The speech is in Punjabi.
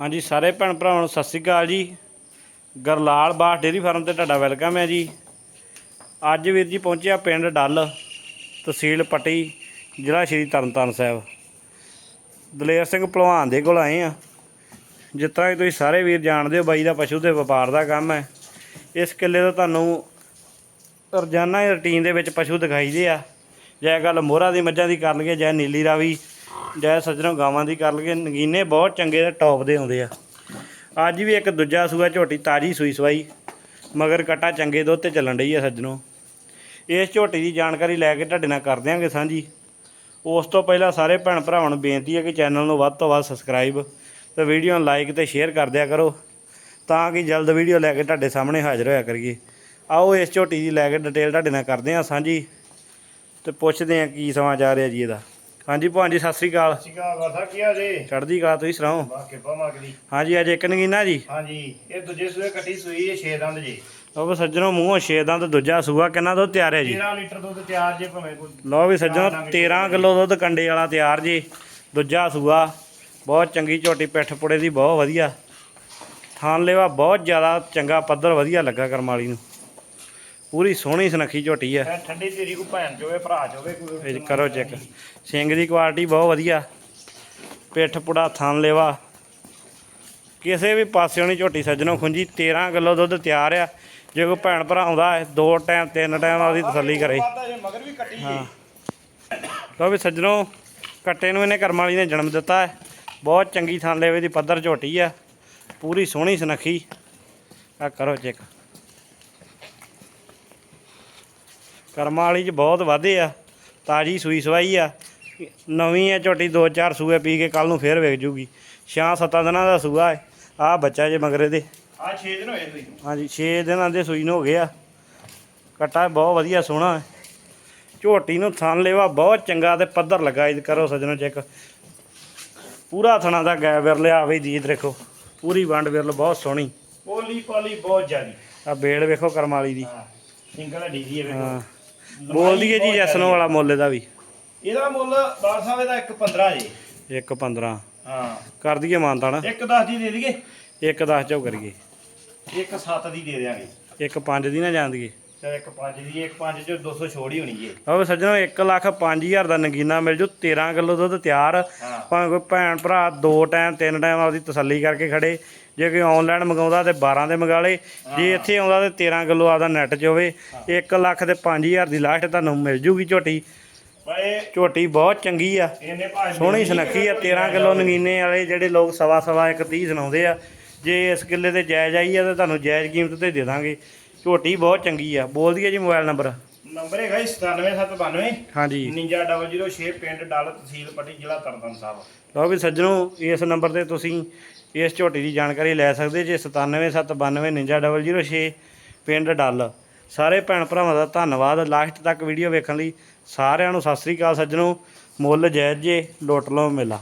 ਹਾਂਜੀ, ਸਾਰੇ ਭੈਣ ਭਰਾਵਾਂ ਨੂੰ ਸਤਿ ਸ੍ਰੀ ਅਕਾਲ ਜੀ। ਗਰਲਾਲ ਬਾਸ ਡੇਰੀ ਫਾਰਮ ਤੇ ਤੁਹਾਡਾ ਵੈਲਕਮ ਹੈ ਜੀ। ਅੱਜ ਵੀਰ ਜੀ ਪਹੁੰਚਿਆ ਪਿੰਡ ਡੱਲ ਤਹਿਸੀਲ ਪੱਟੀ, ਜ਼ਿਲ੍ਹਾ ਸ਼੍ਰੀ ਤਰਨਤਾਰਨ ਸਾਹਿਬ। ਦਲੇਰ ਸਿੰਘ ਭਲਵਾਨ ਦੇ ਕੋਲ ਆਏ ਆ। ਜਿਸ ਤਰ੍ਹਾਂ ਕਿ ਤੁਸੀਂ ਸਾਰੇ ਵੀਰ ਜਾਣਦੇ ਹੋ, ਬਾਈ ਦਾ ਪਸ਼ੂ ਦੇ ਵਪਾਰ ਦਾ ਕੰਮ ਹੈ। ਇਸ ਕਿੱਲੇ ਤੋਂ ਤੁਹਾਨੂੰ ਰੋਜ਼ਾਨਾ ਹੀ ਰੁਟੀਨ ਦੇ ਵਿੱਚ ਪਸ਼ੂ ਦਿਖਾਈਦੇ ਆ। ਜੈ ਗੱਲ ਮੋਹਰਾ ਦੀ ਮੱਝਾਂ ਦੀ ਕਰ ਲਈਏ ਜੈ ਨੀਲੀ ਰਾਵੀ ਜੈ ਸੱਜਣੋ, ਗਾਵਾਂ ਦੀ ਕਰ ਲਈਏ। ਨਗੀਨੇ ਬਹੁਤ ਚੰਗੇ ਤੇ ਟੌਪ ਦੇ ਆਉਂਦੇ ਆ। ਅੱਜ ਵੀ ਇੱਕ ਦੂਜਾ ਸੂਆ ਝੋਟੀ ਤਾਜੀ ਸੂਈ ਸਵਾਈ, ਮਗਰ ਕਟਾ ਚੰਗੇ ਦੁੱਧ ਤੇ ਚੱਲਣ ਡਈ ਆ ਸੱਜਣੋਂ। ਇਸ ਝੋਟੀ ਦੀ ਜਾਣਕਾਰੀ ਲੈ ਕੇ ਤੁਹਾਡੇ ਨਾਲ ਕਰ ਦਿਆਂਗੇ ਸਾਂਝੀ। ਉਸ ਤੋਂ ਪਹਿਲਾਂ ਸਾਰੇ ਭੈਣ ਭਰਾਵਾਂ ਨੂੰ ਬੇਨਤੀ ਹੈ ਕਿ ਚੈਨਲ ਨੂੰ ਵੱਧ ਤੋਂ ਵੱਧ ਸਬਸਕ੍ਰਾਈਬ ਤੇ ਵੀਡੀਓ ਨੂੰ ਲਾਈਕ ਤੇ ਸ਼ੇਅਰ ਕਰ ਦਿਆ ਕਰੋ, ਤਾਂ ਕਿ ਜਲਦ ਵੀਡੀਓ ਲੈ ਕੇ ਤੁਹਾਡੇ ਸਾਹਮਣੇ ਹਾਜ਼ਰ ਹੋਇਆ ਕਰੀਏ। ਆਓ ਇਸ ਝੋਟੀ ਦੀ ਲੈ ਕੇ ਡਿਟੇਲ ਤੁਹਾਡੇ ਨਾਲ ਕਰਦੇ ਹਾਂ ਸਾਂਝੀ ਤੇ ਪੁੱਛਦੇ ਹਾਂ ਕੀ ਸਮਾਚਾਰ ਹੈ ਜੀ ਇਹਦਾ। ਹਾਂਜੀ ਭਾਂ ਜੀ ਸਤਿ ਸ੍ਰੀ ਅਕਾਲ ਸਿਕਾ ਵਾਦਾ ਕੀ ਆ ਜੀ ਚੜ੍ਹਦੀ ਕਲਾ ਤੁਸੀਂ ਸੁਣਾਓ? ਬਾਕੀ ਪਮਾਗਦੀ ਹਾਂਜੀ ਅੱਜ ਇੱਕ ਨਗੀਨਾ ਜੀ। ਹਾਂਜੀ ਇਹ ਦੂਜੇ ਸੂਏ ਕੱਟੀ ਸੂਈ ਇਹ 6 ਦੰਦ ਜੀ। ਉਹ ਸੱਜਣੋ ਮੂੰਹੋਂ ਛੇ ਦੰਦ ਦੂਜਾ ਸੂਆ ਕਿੰਨਾ ਦੁੱਧ ਤਿਆਰ ਹੈ ਜੀ? 13 ਲੀਟਰ ਦੁੱਧ ਤਿਆਰ ਜੇ ਭਾਵੇਂ ਕੋਈ ਲਓ ਵੀ ਸੱਜਣੋ 13 ਕਿਲੋ ਦੁੱਧ ਕੰਡੇ ਵਾਲਾ ਤਿਆਰ ਜੀ ਦੂਜਾ ਸੂਆ। ਬਹੁਤ ਚੰਗੀ ਝੋਟੀ ਪਿੱਠ ਪੁੜੇ ਦੀ ਬਹੁਤ ਵਧੀਆ। ਥਾਨ ਲੈਵਾ ਬਹੁਤ ਜ਼ਿਆਦਾ ਚੰਗਾ ਪੱਧਰ ਵਧੀਆ ਲੱਗਾ ਕਰਮ ਵਾਲੀ ਨੂੰ। ਪੂਰੀ ਸੋਹਣੀ ਸੁਨੱਖੀ ਝੋਟੀ ਹੈ ਠੰਡੀ ਤੇਰੀ ਕੋ ਭੈਣ ਚੋਵੇ ਭਰਾ ਚੋਵੇ ਕੋਈ ਕਰੋ ਚੈੱਕ। ਸਿੰਘ ਦੀ ਕੁਆਲਿਟੀ ਬਹੁਤ ਵਧੀਆ। ਪਿੱਠ ਪੁੜਾ ਥਾਨ ਲੈਵਾ। ਕਿਸੇ ਵੀ ਪਾਸਿਓਂ ਨਹੀਂ ਝੋਟੀ ਸੱਜਣੋ ਖੁੰਜੀ 13 ਕਿਲੋ ਦੁੱਧ ਤਿਆਰ ਆ। ਜੇ ਕੋਈ ਭੈਣ ਭਰਾ ਆਉਂਦਾ ਹੈ ਦੋ ਟਾਈਮ ਤਿੰਨ ਟਾਈਮ ਉਹਦੀ ਤਸੱਲੀ ਕਰੇ। ਜੀ ਲਓ ਵੀ ਸੱਜਣੋ ਕੱਟੇ ਨੂੰ ਇਹਨੇ ਕਰਮ ਵਾਲੀ ਨੇ ਜਨਮ ਦਿੱਤਾ ਹੈ। ਬਹੁਤ ਚੰਗੀ ਥਾਂ ਲੈਵੇ ਦੀ ਪੱਧਰ ਝੋਟੀ ਆ। ਪੂਰੀ ਸੋਹਣੀ ਸੁਨੱਖੀ। ਆ ਕਰੋ ਚੈੱਕ। ਕਰਮ ਵਾਲੀ ਚ ਬਹੁਤ ਵਾਧੇ ਆ ਤਾਜੀ ਸੂਈ ਸਵਾਈ ਆ। ਨਵੀਂ ਆ ਝੋਟੀ ਦੋ ਚਾਰ ਸੂਏ ਪੀ ਕੇ ਕੱਲ ਨੂੰ ਫੇਰ ਵੇਚ ਜੂਗੀ। ਛਾਂ ਸੱਤਾਂ ਦਿਨਾਂ ਦਾ ਸੂਆ ਹੈ ਆ ਬੱਚਾ ਜੇ ਮਗਰੇ ਦੇ। ਆ 6 ਦਿਨ ਹੋਏ ਸੂਈ। ਹਾਂਜੀ 6 ਦਿਨਾਂ ਦੇ ਸੂਈ ਨੂੰ ਹੋ ਗਿਆ। ਕੱਟਾ ਬਹੁਤ ਵਧੀਆ ਸੋਹਣਾ ਹੈ ਝੋਟੀ ਨੂੰ ਥਣ ਲੈਵਾ ਬਹੁਤ ਚੰਗਾ ਤੇ ਪੱਧਰ ਲੱਗਾ ਇਹ ਕਰੋ ਸੱਜਣੋ ਚੈੱਕ। ਪੂਰਾ ਥਣਾ ਦਾ ਗੈ ਵਿਰਲੇ ਆਵੇ ਜੀਤ ਦੇਖੋ। ਪੂਰੀ ਵੰਡ ਵਿਰਲ ਬਹੁਤ ਸੋਹਣੀ। ਪੋਲੀ ਪਾਲੀ ਬਹੁਤ ਜ਼ਿਆਦੀ। ਆ ਬੇੜ ਵੇਖੋ ਕਰਮ ਵਾਲੀ ਦੀ। ਹਾਂ ਸਿੰਗਲ ਡੀਜੀ ਵੇਖੋ। ਬੋਲਦੀ ਹੈ ਜੀ ਜਸਨੋ ਵਾਲਾ ਮੁੱਲ ਇਹਦਾ ਵੀ। ਇਹਦਾ ਮੁੱਲ ਬਾਰ ਸਾਹਿਬ ਦਾ 1.15 ਜੀ। 1.15 ਹਾਂ। ਕਰ ਦਈਏ ਮਾਨਤਾ ਨਾ 1.10 ਦੀ ਦੇ ਦਈਏ। 1.10 ਚੋਂ ਕਰੀਏ। 1.7 ਦੀ ਦੇ ਦਿਆਂਗੇ। 1.5 ਦੀ ਨਾ ਜਾਂਦੀਏ ਚਲ 1.5 ਦੀ 1.5 ਚ 200 ਛੋੜ ਹੀ ਹੋਣੀ ਜੀ। ਉਹ ਸੱਜਣੋ 1 ਲੱਖ 5000 ਦਾ ਨਗੀਨਾ ਮਿਲ ਜੂ 13 ਕਿਲੋ ਦੁੱਧ ਤਿਆਰ। ਭਾਵੇਂ ਕੋਈ ਭੈਣ ਭਰਾ ਦੋ ਟਾਈਮ ਤਿੰਨ ਟਾਈਮ ਆਪਦੀ ਤਸੱਲੀ ਕਰਕੇ ਖੜੇ। ਜੇ ਕੋਈ ਆਨਲਾਈਨ ਮੰਗਾਉਂਦਾ ਤੇ 12 ਦੇ ਮੰਗਾ ਲੇ। ਜੇ ਇੱਥੇ ਆਉਂਦਾ ਤੇ 13 ਕਿਲੋ ਆਪਦਾ ਨੈਟ 'ਚ ਹੋਵੇ। 1 ਲੱਖ ਤੇ 5000 ਦੀ ਲਾਸਟ ਤੁਹਾਨੂੰ ਮਿਲ ਜੂਗੀ ਝੋਟੀ। ਝੋਟੀ ਬਹੁਤ ਚੰਗੀ ਆ। ਸੋਹਣੀ ਸੁਨੱਖੀ ਆ 13 ਕਿਲੋ ਨਗੀਨੇ ਵਾਲੇ ਜਿਹੜੇ ਲੋਕ ਸਵਾ ਸਵਾ ਇੱਕ 30 ਸੁਣਾਉਂਦੇ ਆ। ਜੇ ਇਸ ਕਿੱਲੇ ਤੇ ਜਾਇਜ਼ ਆਈ ਆ ਤਾਂ ਤੁਹਾਨੂੰ ਜਾਇਜ਼ ਕੀਮਤ ਤੇ ਦੇ ਦਾਂਗੇ। ਝੋਟੀ ਬਹੁਤ ਚੰਗੀ ਆ। ਬੋਲ ਦਈਏ ਜੀ ਮੋਬਾਈਲ ਨੰਬਰ। ਨੰਬਰ ਹੈਗਾ ਜੀ 97792 ਹਾਂਜੀ। 99006 ਪਿੰਡ ਡੱਲ ਤਹਿਸੀਲ ਪੱਟੀ ਜ਼ਿਲ੍ਹਾ ਤਰਨਤਾਰਨ ਸਾਹਿਬ। ਲਓ ਵੀ ਸੱਜਣੋ ਇਸ ਨੰਬਰ ਤੇ ਤੁਸੀਂ ਇਸ ਝੋਟੀ ਦੀ ਜਾਣਕਾਰੀ ਲੈ ਸਕਦੇ ਜੇ 97799006 ਪਿੰਡ ਡੱਲ। ਸਾਰੇ ਭੈਣ ਭਰਾਵਾਂ ਦਾ ਧੰਨਵਾਦ। ਲਾਸਟ ਤੱਕ ਵੀਡੀਓ ਵੇਖਣ ਲਈ ਸਾਰਿਆਂ ਨੂੰ ਸਤਿ ਸ੍ਰੀ ਅਕਾਲ ਸੱਜਣੋ। ਮੁੱਲ ਜਾਇਜ਼ ਜੇ ਲੁੱਟ ਲਓ ਮੇਲਾ।